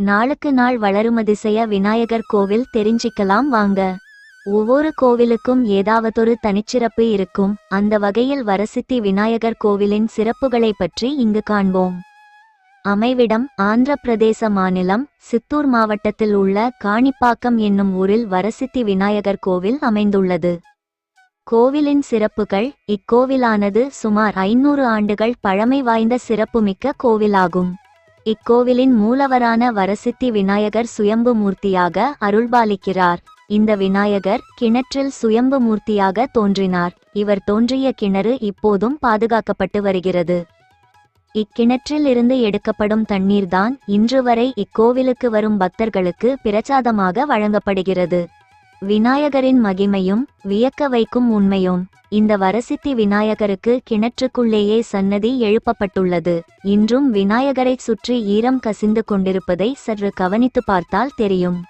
நாளுக்கு நாள் வளருமதிசய விநாயகர் கோவில் தெரிஞ்சிக்கலாம் வாங்க. ஒவ்வொரு கோவிலுக்கும் ஏதாவதொரு தனிச்சிறப்பு இருக்கும். அந்த வகையில் வரசித்தி விநாயகர் கோவிலின் சிறப்புகளை பற்றி இங்கு காண்போம். அமைவிடம் ஆந்திர பிரதேச மாநிலம் சித்தூர் மாவட்டத்தில் உள்ள காணிப்பாக்கம் என்னும் ஊரில் வரசித்தி விநாயகர் கோவில் அமைந்துள்ளது. கோவிலின் சிறப்புகள் இக்கோவிலானது சுமார் ஐநூறு ஆண்டுகள் பழமை வாய்ந்த சிறப்புமிக்க கோவிலாகும். இக்கோவிலின் மூலவரான வரசித்தி விநாயகர் சுயம்பு மூர்த்தியாக அருள்பாலிக்கிறார். இந்த விநாயகர் கிணற்றில் சுயம்பு மூர்த்தியாக தோன்றினார். இவர் தோன்றிய கிணறு இப்போதும் பாதுகாக்கப்பட்டு வருகிறது. இக்கிணற்றில் இருந்து எடுக்கப்படும் தண்ணீர்தான் இன்று வரை இக்கோவிலுக்கு வரும் பக்தர்களுக்கு பிரச்சாதமாக வழங்கப்படுகிறது. விநாயகரின் மகிமையும் வியக்க வைக்கும் உண்மையும் இந்த வரசித்தி விநாயகருக்கு கிணற்றுக்குள்ளேயே சன்னதி எழுப்பப்பட்டுள்ளது. இன்றும் விநாயகரை சுற்றி ஈரம் கசிந்து கொண்டிருப்பதை சற்று கவனித்து பார்த்தால் தெரியும்.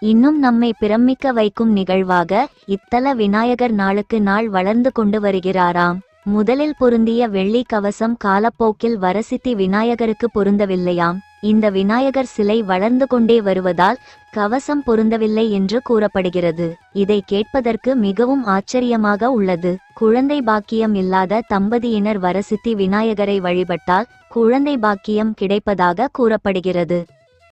இன்னும் நம்மை பிரமிக்க வைக்கும் நிகழ்வாக இத்தல விநாயகர் நாளுக்கு நாள் வளர்ந்து கொண்டு வருகிறாராம். முதலில் பொருந்திய வெள்ளி கவசம் காலப்போக்கில் வரசித்தி விநாயகருக்கு பொருந்தவில்லையாம். இந்த விநாயகர் சிலை வளர்ந்து கொண்டே வருவதால் கவசம் பொருந்தவில்லை என்று கூறப்படுகிறது. இதை கேட்பதற்கு மிகவும் ஆச்சரியமாக உள்ளது. குழந்தை பாக்கியம் இல்லாத தம்பதியினர் வரசித்தி விநாயகரை வழிபட்டால் குழந்தை பாக்கியம் கிடைப்பதாக கூறப்படுகிறது.